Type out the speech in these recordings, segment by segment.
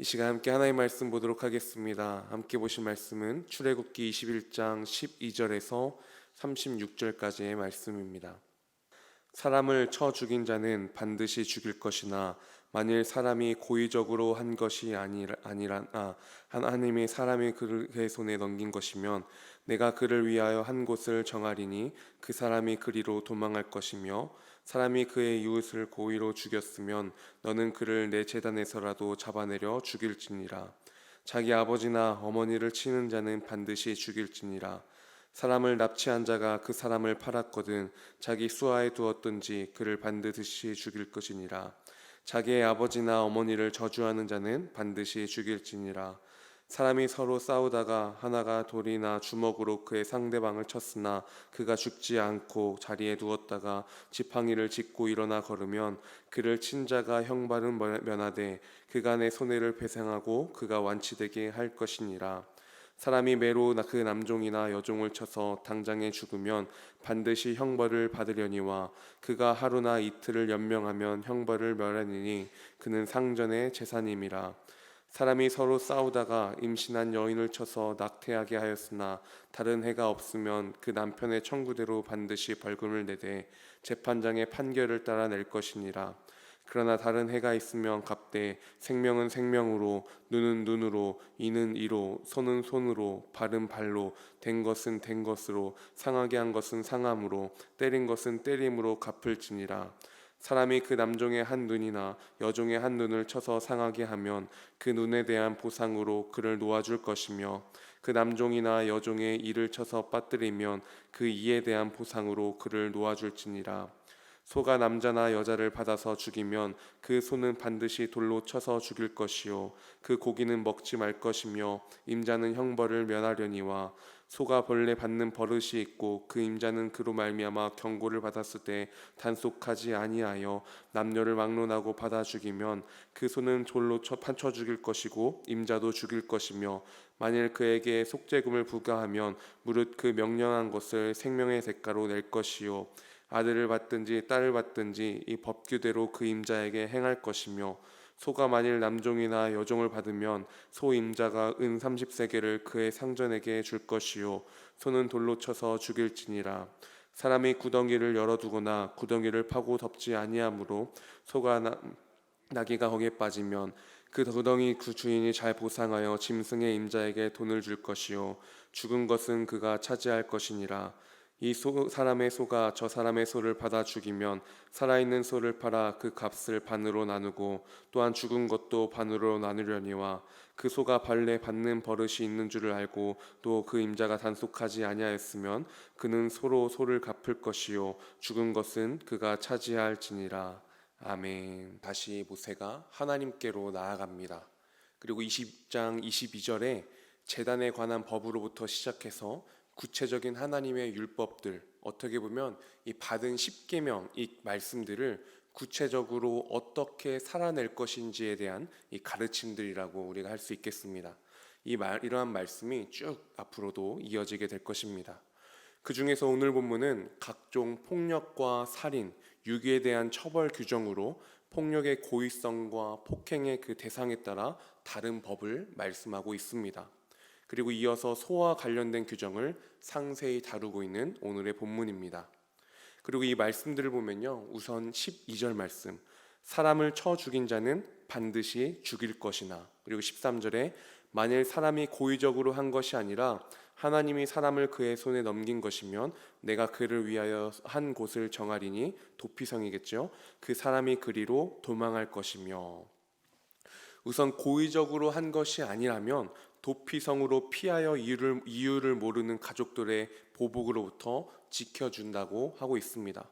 이 시간 함께 하나의 말씀 보도록 하겠습니다. 함께 보실 말씀은 출애굽기 21장 12절에서 36절까지의 말씀입니다. 사람을 쳐 죽인 자는 반드시 죽일 것이나 만일 사람이 고의적으로 한 것이 아니라 아니라 아, 하나님이 사람이 그의 손에 넘긴 것이면 내가 그를 위하여 한 곳을 정하리니 그 사람이 그리로 도망할 것이며 사람이 그의 이웃을 고의로 죽였으면 너는 그를 내 재단에서라도 잡아내려 죽일지니라. 자기 아버지나 어머니를 치는 자는 반드시 죽일지니라. 사람을 납치한 자가 그 사람을 팔았거든 자기 수하에 두었든지 그를 반드시 죽일 것이니라. 자기의 아버지나 어머니를 저주하는 자는 반드시 죽일지니라 사람이 서로 싸우다가 하나가 돌이나 주먹으로 그의 상대방을 쳤으나 그가 죽지 않고 자리에 누웠다가 지팡이를 짚고 일어나 걸으면 그를 친 자가 형벌은 면하되 내 손해를 배상하고 그가 완치되게 할 것이니라. 사람이 매로 그 남종이나 여종을 쳐서 당장에 죽으면 반드시 형벌을 받으려니와 그가 하루나 이틀을 연명하면 형벌을 멸하니니 그는 상전의 재산임이라 사람이 서로 싸우다가 임신한 여인을 쳐서 낙태하게 하였으나 다른 해가 없으면 그 남편의 청구대로 반드시 벌금을 내되 재판장의 판결을 따라 낼 것이니라. 그러나 다른 해가 있으면 값되 생명은 생명으로 눈은 눈으로 이는 이로 손은 손으로 발은 발로 된 것은 된 것으로 상하게 한 것은 상함으로 때린 것은 때림으로 갚을지니라 사람이 그 남종의 한 눈이나 여종의 한 눈을 쳐서 상하게 하면 그 눈에 대한 보상으로 그를 놓아줄 것이며 그 남종이나 여종의 이를 쳐서 빠뜨리면 그 이에 대한 보상으로 그를 놓아줄지니라. 소가 남자나 여자를 받아서 죽이면 그 소는 반드시 돌로 쳐서 죽일 것이요. 그 고기는 먹지 말 것이며 임자는 형벌을 면하려니와 소가 벌레 받는 버릇이 있고 그 임자는 그로 말미암아 경고를 받았을 때 단속하지 아니하여 남녀를 막론하고 받아 죽이면 그 소는 돌로 쳐 판쳐 죽일 것이고 임자도 죽일 것이며 만일 그에게 속죄금을 부과하면 무릇 그 명령한 것을 생명의 대가로 낼 것이요. 아들을 받든지 딸을 받든지 이 법규대로 그 임자에게 행할 것이며 소가 만일 남종이나 여종을 받으면 소 임자가 은 30세계를 그의 상전에게 줄 것이요. 소는 돌로 쳐서 죽일지니라. 사람이 구덩이를 열어두거나 구덩이를 파고 덮지 아니하므로 소가 나, 나귀가 거기에 빠지면 그 구덩이 그 주인이 잘 보상하여 짐승의 임자에게 돈을 줄 것이요. 죽은 것은 그가 차지할 것이니라 이 소, 사람의 소가 저 사람의 소를 받아 죽이면 살아있는 소를 팔아 그 값을 반으로 나누고 또한 죽은 것도 반으로 나누려니와 그 소가 발레 받는 버릇이 있는 줄을 알고 또 그 임자가 단속하지 아니하였으면 그는 소로 소를 갚을 것이요 죽은 것은 그가 차지할지니라. 아멘. 다시 모세가 하나님께로 나아갑니다. 그리고 20장 22절에 재단에 관한 법으로부터 시작해서 구체적인 하나님의 율법들 어떻게 보면 이 받은 십계명 이 말씀들을 구체적으로 어떻게 살아낼 것인지에 대한 이 가르침들이라고 우리가 할 수 있겠습니다. 이 말, 이러한 말씀이 쭉 앞으로도 이어지게 될 것입니다. 그 중에서 오늘 본문은 각종 폭력과 살인, 유기에 대한 처벌 규정으로 폭력의 고의성과 폭행의 그 대상에 따라 다른 법을 말씀하고 있습니다. 그리고 이어서 소와 관련된 규정을 상세히 다루고 있는 오늘의 본문입니다. 그리고 이 말씀들을 보면요. 우선 12절 말씀. 사람을 쳐 죽인 자는 반드시 죽일 것이나 그리고 13절에 만일 사람이 고의적으로 한 것이 아니라 하나님이 사람을 그의 손에 넘긴 것이면 내가 그를 위하여 한 곳을 정하리니 도피성이겠죠. 그 사람이 그리로 도망할 것이며 우선 고의적으로 한 것이 아니라면 도피성으로 피하여 이유를, 이유를 모르는 가족들의 보복으로부터 지켜준다고 하고 있습니다.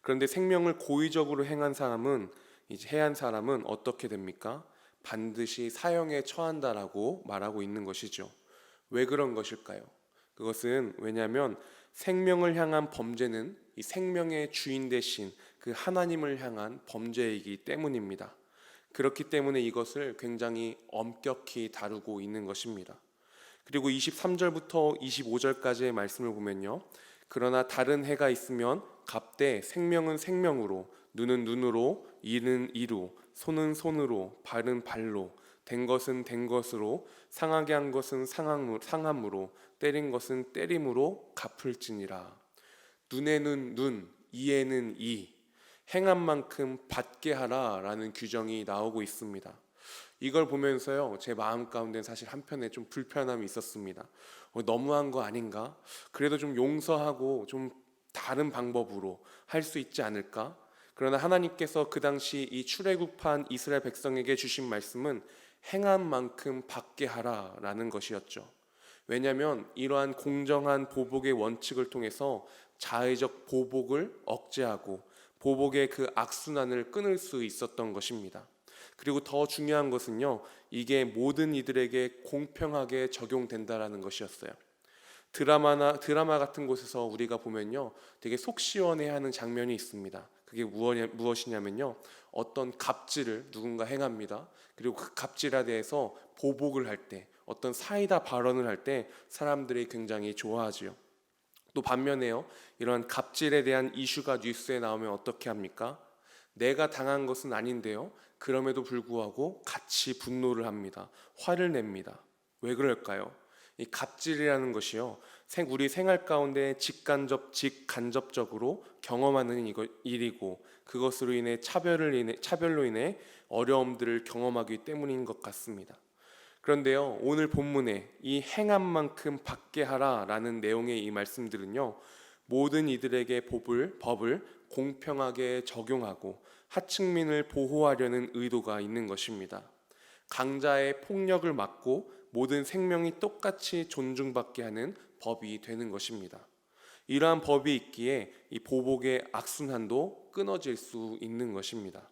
그런데 생명을 고의적으로 행한 사람은 이제 해한 사람은 어떻게 됩니까? 반드시 사형에 처한다라고 말하고 있는 것이죠. 왜 그런 것일까요? 그것은 왜냐하면 생명을 향한 범죄는 이 생명의 주인 대신 그 하나님을 향한 범죄이기 때문입니다. 그렇기 때문에 이것을 굉장히 엄격히 다루고 있는 것입니다. 그리고 23절부터 25절까지의 말씀을 보면요. 그러나 다른 해가 있으면 갑대 생명은 생명으로 눈은 눈으로 이는 이로 손은 손으로 발은 발로 된 것은 된 것으로 상하게 한 것은 상함- 상함으로 때린 것은 때림으로 갚을지니라. 눈에는 눈, 이에는 이, 행한 만큼 받게 하라라는 규정이 나오고 있습니다. 이걸 보면서요, 제 마음 가운데 사실 한편에 좀 불편함이 있었습니다. 어, 너무한 거 아닌가? 그래도 좀 용서하고 좀 다른 방법으로 할 수 있지 않을까? 그러나 하나님께서 그 당시 이 출애굽한 이스라엘 백성에게 주신 말씀은 행한 만큼 받게 하라라는 것이었죠. 왜냐하면 이러한 공정한 보복의 원칙을 통해서 자의적 보복을 억제하고 보복의 그 악순환을 끊을 수 있었던 것입니다. 그리고 더 중요한 것은요, 이게 모든 이들에게 공평하게 적용된다라는 것이었어요. 드라마나 드라마 같은 곳에서 우리가 보면요, 되게 속 시원해하는 장면이 있습니다. 그게 무엇이- 무엇이냐면요, 어떤 갑질을 누군가 행합니다. 그리고 그 갑질에 대해서 보복을 할 때, 어떤 사이다 발언을 할 때 사람들이 굉장히 좋아하지요. 또 반면에요, 이런 갑질에 대한 이슈가 뉴스에 나오면 어떻게 합니까? 내가 당한 것은 아닌데요. 그럼에도 불구하고 같이 분노를 합니다. 화를 냅니다. 왜 그럴까요? 이 갑질이라는 것이요. 생- 우리 생활 가운데 직간접, 직간접적으로 경험하는 일이고 그것으로 인해 차별을 인해 차별로 인해 어려움들을 경험하기 때문인 것 같습니다. 그런데요, 오늘 본문에 이 행한 만큼 받게 하라라는 내용의 이 말씀들은요, 모든 이들에게 법을, 법을 공평하게 적용하고 하층민을 보호하려는 의도가 있는 것입니다. 강자의 폭력을 막고 모든 생명이 똑같이 존중받게 하는 법이 되는 것입니다. 이러한 법이 있기에 이 보복의 악순환도 끊어질 수 있는 것입니다.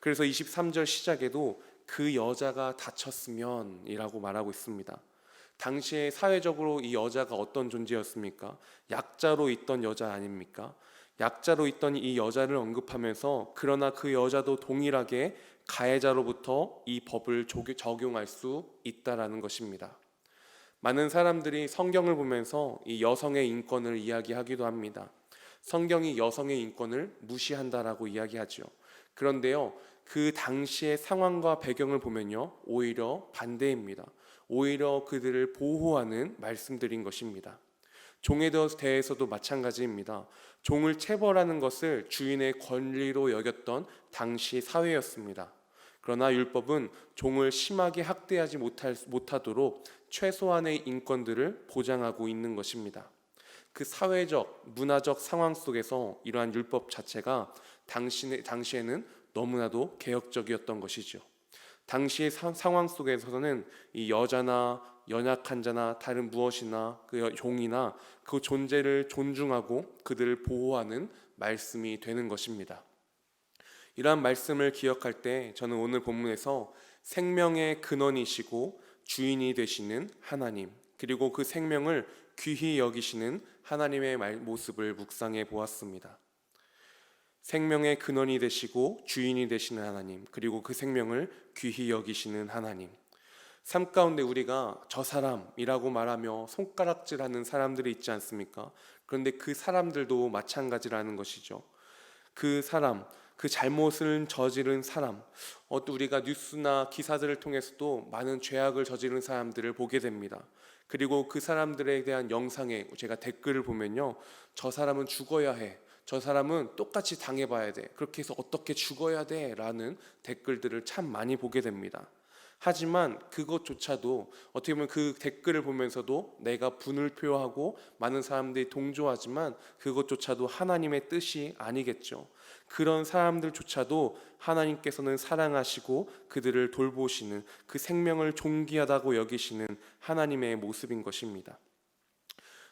그래서 23절 시작에도 그 여자가 다쳤으면이라고 말하고 있습니다. 당시에 사회적으로 이 여자가 어떤 존재였습니까? 약자로 있던 여자 아닙니까? 약자로 있던 이 여자를 언급하면서 그러나 그 여자도 동일하게 가해자로부터 이 법을 적용할 수 있다라는 것입니다. 많은 사람들이 성경을 보면서 이 여성의 인권을 이야기하기도 합니다. 성경이 여성의 인권을 무시한다라고 이야기하죠. 그런데요, 그 당시의 상황과 배경을 보면요, 오히려 반대입니다. 오히려 그들을 보호하는 말씀들인 것입니다. 종에 대해서도 마찬가지입니다. 종을 체벌하는 것을 주인의 권리로 여겼던 당시 사회였습니다. 그러나 율법은 종을 심하게 학대하지 못할, 못하도록 최소한의 인권들을 보장하고 있는 것입니다. 그 사회적, 문화적 상황 속에서 이러한 율법 자체가 당시, 당시에는 너무나도 개혁적이었던 것이죠. 당시의 사- 상황 속에서는 이 여자나 연약한 자나 다른 무엇이나 그 여- 종이나 그 존재를 존중하고 그들을 보호하는 말씀이 되는 것입니다. 이러한 말씀을 기억할 때 저는 오늘 본문에서 생명의 근원이시고 주인이 되시는 하나님 그리고 그 생명을 귀히 여기시는 하나님의 말- 모습을 묵상해 보았습니다. 생명의 근원이 되시고 주인이 되시는 하나님 그리고 그 생명을 귀히 여기시는 하나님 삶 가운데 우리가 저 사람이라고 말하며 손가락질하는 사람들이 있지 않습니까? 그런데 그 사람들도 마찬가지라는 것이죠. 그 사람, 그 잘못을 저지른 사람, 어, 또 우리가 뉴스나 기사들을 통해서도 많은 죄악을 저지른 사람들을 보게 됩니다. 그리고 그 사람들에 대한 영상에 제가 댓글을 보면요, 저 사람은 죽어야 해. 저 사람은 똑같이 당해봐야 돼. 그렇게 해서 어떻게 죽어야 돼? 라는 댓글들을 참 많이 보게 됩니다. 하지만 그것조차도 어떻게 보면 그 댓글을 보면서도 내가 분을 표하고 많은 사람들이 동조하지만 그것조차도 하나님의 뜻이 아니겠죠. 그런 사람들조차도 하나님께서는 사랑하시고 그들을 돌보시는 그 생명을 존귀하다고 여기시는 하나님의 모습인 것입니다.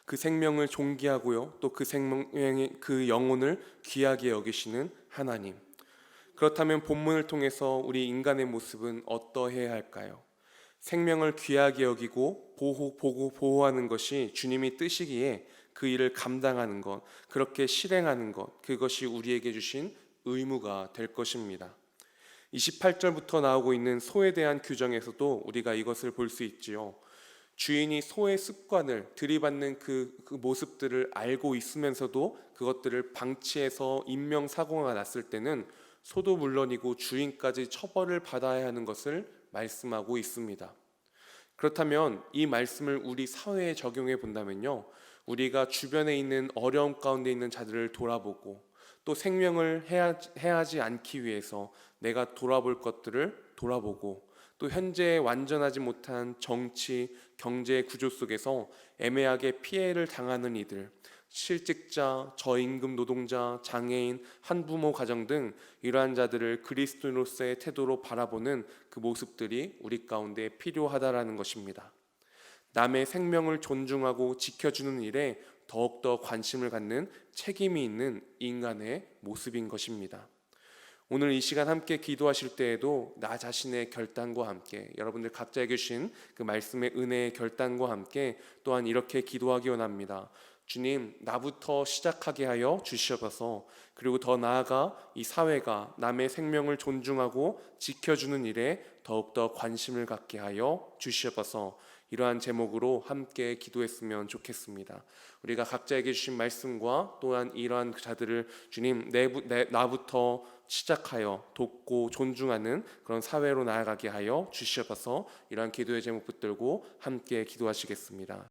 그 생명을 존귀하고요. 또 그 생명의 그 영혼을 귀하게 여기시는 하나님. 그렇다면 본문을 통해서 우리 인간의 모습은 어떠해야 할까요? 생명을 귀하게 여기고 보호, 보고 보호하는 것이 주님이 뜻이기에 그 일을 감당하는 것, 그렇게 실행하는 것, 그것이 우리에게 주신 의무가 될 것입니다. 28절부터 나오고 있는 소에 대한 규정에서도 우리가 이것을 볼 수 있지요. 주인이 소의 습관을 들이받는 그, 그 모습들을 알고 있으면서도 그것들을 방치해서 인명 사고가 났을 때는 소도 물론이고 주인까지 처벌을 받아야 하는 것을 말씀하고 있습니다. 그렇다면 이 말씀을 우리 사회에 적용해 본다면요. 우리가 주변에 있는 어려움 가운데 있는 자들을 돌아보고 또 생명을 해야, 해하지 않기 위해서 내가 돌아볼 것들을 돌아보고 또 현재 완전하지 못한 정치, 경제 구조 속에서 애매하게 피해를 당하는 이들, 실직자, 저임금 노동자, 장애인, 한부모 가정 등 이러한 자들을 그리스도인으로서의 태도로 바라보는 그 모습들이 우리 가운데 필요하다라는 것입니다. 남의 생명을 존중하고 지켜주는 일에 더욱더 관심을 갖는 책임이 있는 인간의 모습인 것입니다. 오늘 이 시간 함께 기도하실 때에도 나 자신의 결단과 함께 여러분들 각자에게 주신 그 말씀의 은혜의 결단과 함께 또한 이렇게 기도하기 원합니다. 주님, 나부터 시작하게 하여 주시옵소서. 그리고 더 나아가 이 사회가 남의 생명을 존중하고 지켜주는 일에 더욱더 관심을 갖게 하여 주시옵소서. 이러한 제목으로 함께 기도했으면 좋겠습니다. 우리가 각자에게 주신 말씀과 또한 이러한 자들을 주님 내부, 내, 나부터 시작하여 돕고 존중하는 그런 사회로 나아가게 하여 주시옵소서. 이러한 기도의 제목 붙들고 함께 기도하시겠습니다.